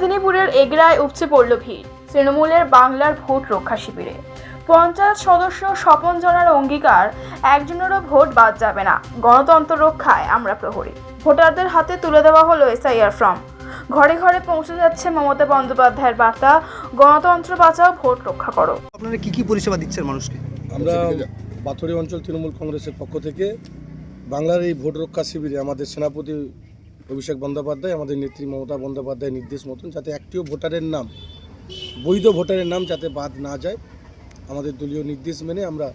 মেদিনীপুরের এগরায় উপচে পড়ল ভিড়। তৃণমূলের বাংলার ভোট রক্ষা শিবিরে। পঞ্চায়েত সদস্য স্বপন জনার অঙ্গীকার একজনেরও ভোট বাদ যাবে না। গণতন্ত্র রক্ষায় আমরা প্রহরী। ভোটারদের হাতে তুলে দেওয়া হলো এসআইআর ফর্ম। ঘরে ঘরে পৌঁছে যাচ্ছে মমতা বন্দ্যোপাধ্যায়ের বার্তা। গণতন্ত্র বাঁচাও ভোট রক্ষা করো। আপনারা কি কি পরিষেবা দিচ্ছেন মানুষকে? আমরা পাথরি অঞ্চল তৃণমূল কংগ্রেসের পক্ষ থেকে বাংলার এই ভোট রক্ষা শিবিরে আমাদের সেনাপতি অভিষেক বন্দ্যোপাধ্যায়, আমাদের নেত্রী মমতা বন্দ্যোপাধ্যায়ের নির্দেশ মতন যাতে একটিও ভোটারের নাম, বৈধ ভোটারের নাম যাতে বাদ না যায়। আমাদের দলীয় নির্দেশ মেনে আমরা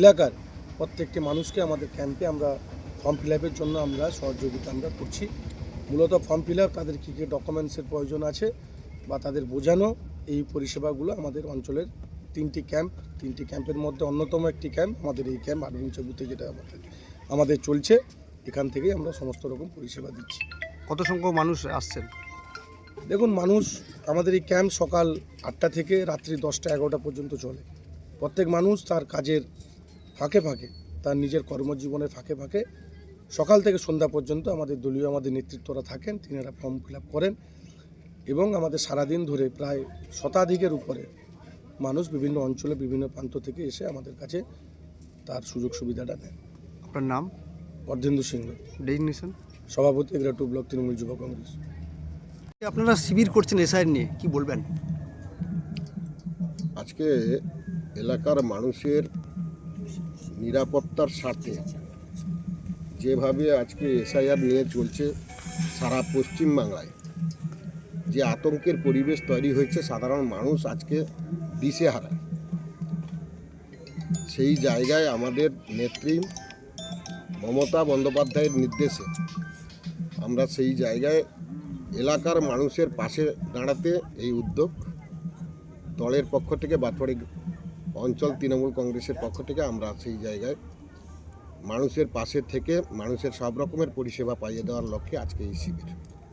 এলাকার প্রত্যেকটি মানুষকে আমাদের ক্যাম্পে আমরা ফর্ম ফিল জন্য আমরা সহযোগিতা আমরা করছি। মূলত ফর্ম ফিল তাদের কী কী ডকুমেন্টসের প্রয়োজন আছে বা তাদের বোঝানো, এই পরিষেবাগুলো আমাদের অঞ্চলের তিনটি ক্যাম্প তিনটি ক্যাম্পের মধ্যে অন্যতম একটি ক্যাম্প আমাদের এই ক্যাম্প আটবিংশ বুথে যেটা আমাদের আমাদের চলছে। এখান থেকেই আমরা সমস্ত রকম পরিষেবা দিচ্ছি। কত সংখ্যক মানুষ আসছেন? দেখুন মানুষ আমাদের এই ক্যাম্প সকাল আটটা থেকে রাত্রি দশটা এগারোটা পর্যন্ত চলে। প্রত্যেক মানুষ তার কাজের ফাঁকে ফাঁকে তার নিজের কর্মজীবনের ফাঁকে ফাঁকে সকাল থেকে সন্ধ্যা পর্যন্ত আমাদের দলীয় আমাদের নেতৃত্বরা থাকেন তিনি তিনারা ফর্ম ফিল আপ করেন এবং আমাদের সারাদিন ধরে প্রায় শতাধিকের উপরে মানুষ বিভিন্ন অঞ্চলে বিভিন্ন প্রান্ত থেকে এসে আমাদের কাছে তার সুযোগ সুবিধাটা নেন আপনার নাম? অর্ধেন্দু সিংহ ডেজিগনেশন সভাপতি গ্রেটু ব্লক তৃণমূল যুব কংগ্রেস। আপনারা শিবির করছেন এসআইআর নিয়ে কি বলবেন? আজকে এলাকার মানুষের নিরাপত্তার স্বার্থে যেভাবে আজকে এসআইআর নিয়ে চলছে সারা পশ্চিম বাংলায় যে আতঙ্কের পরিবেশ তৈরি হয়েছে সাধারণ মানুষ আজকে দিশেহারা। সেই জায়গায় আমাদের নেত্রী মমতা বন্দ্যোপাধ্যায়ের নির্দেশে আমরা সেই জায়গায় এলাকার মানুষের পাশে দাঁড়াতে এই উদ্যোগ দলের পক্ষ থেকে বাতবাড়ি অঞ্চল তৃণমূল কংগ্রেসের পক্ষ থেকে আমরা সেই জায়গায় মানুষের পাশে থেকে মানুষের সব রকমের পরিষেবা পাইয়ে দেওয়ার লক্ষ্যে আজকে এই শিবির।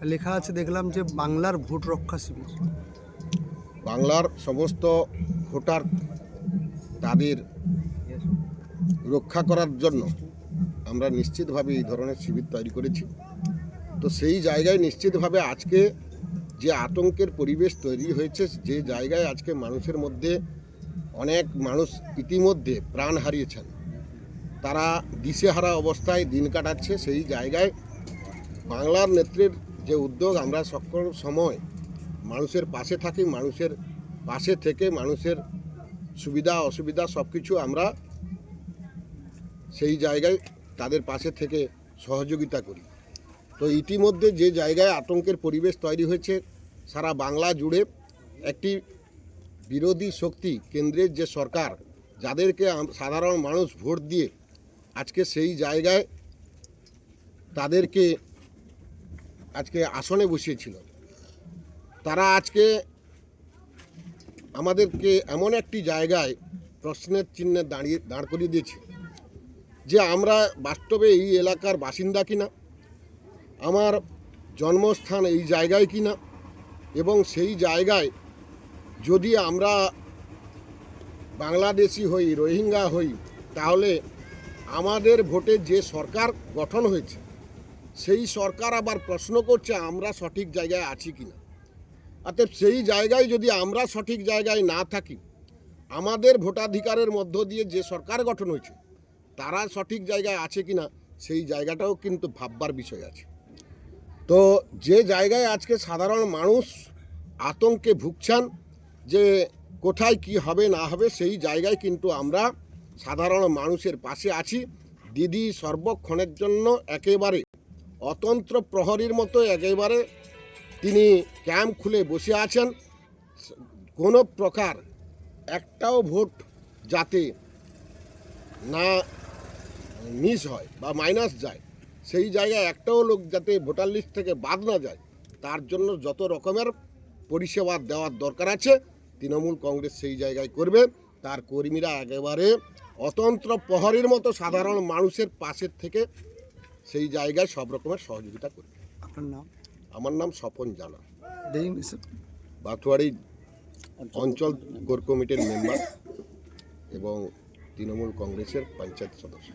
লেখা আছে দেখলাম যে বাংলার ভোট রক্ষা শিবির। বাংলার সমস্ত ভোটার তাদের রক্ষা করার জন্য আমরা নিশ্চিতভাবে এই ধরনের শিবির তৈরি করেছি। তো সেই জায়গায় নিশ্চিতভাবে আজকে যে আতঙ্কের পরিবেশ তৈরি হয়েছে, যে জায়গায় আজকে মানুষের মধ্যে অনেক মানুষ ইতিমধ্যে প্রাণ হারিয়েছেন। তারা দিশেহারা অবস্থায় দিন কাটাচ্ছে, সেই জায়গায় বাংলার নেত্রীর যে উদ্যোগ, আমরা সকল সময় মানুষের পাশে থাকি, মানুষের পাশে থেকে মানুষের সুবিধা, অসুবিধা সব কিছু আমরা সেই জায়গায় তাদের পাশে থেকে সহযোগিতা করি। তো ইতিমধ্যে যে জায়গায় আতঙ্কের পরিবেশ তৈরি হয়েছে, সারা বাংলা জুড়ে একটি বিরোধী শক্তি কেন্দ্রের যে সরকার, যাদেরকে সাধারণ মানুষ ভোট দিয়ে আজকে সেই জায়গায় তাদেরকে আজকে আসনে বসিয়েছিল। তারা আজকে আমাদেরকে এমন একটি জায়গায় প্রশ্নের চিহ্নে দাঁড়িয়ে, দাঁড় করিয়ে দিয়েছে। যে আমরা বাস্তবে এই এলাকার বাসিন্দা কিনা, আমার জন্মস্থান এই জায়গায় কিনা, এবং সেই জায়গায় যদি আমরা বাংলাদেশি হই, রোহিঙ্গা হই, তাহলে আমাদের ভোটে যে সরকার গঠন হয়েছে, সেই সরকার আবার প্রশ্ন করছে আমরা সঠিক জায়গায় আছি কিনা। অতএব সেই জায়গায় যদি আমরা সঠিক জায়গায় না থাকি, আমাদের ভোটাধিকারের মধ্য দিয়ে যে সরকার গঠন হয়েছে তারা সঠিক জায়গায় আছে কিনা, সেই জায়গাটাও কিন্তু ভাববার বিষয় আছে। তো যে জায়গায় আজকে সাধারণ মানুষ আতঙ্কে ভুগছেন যে কোথায় কি হবে, না হবে, সেই জায়গায় কিন্তু আমরা সাধারণ মানুষের পাশে আছি। দিদি সর্বক্ষণের জন্য একেবারে অতন্ত্র প্রহরীর মতো একেবারে তিনি ক্যাম্প খুলে বসে আছেন। কোনো প্রকার একটাও ভোট যাতে না মিস হয় বা মাইনাস যায় সেই জায়গায় একটাও লোক যাতে ভোটার লিস্ট থেকে বাদ না যায় তার জন্য যত রকমের পরিষেবা দেওয়ার দরকার আছে তৃণমূল কংগ্রেস সেই জায়গায় করবে। তার কর্মীরা একেবারে অতন্ত্র প্রহরীর মতো সাধারণ মানুষের পাশের থেকে সেই জায়গায় সব রকমের সহযোগিতা করবে। আপনার নাম? আমার নাম স্বপন জানা। বাথুয়ারি অঞ্চল কোর কমিটির মেম্বার এবং তৃণমূল কংগ্রেসের পঞ্চায়েত সদস্য।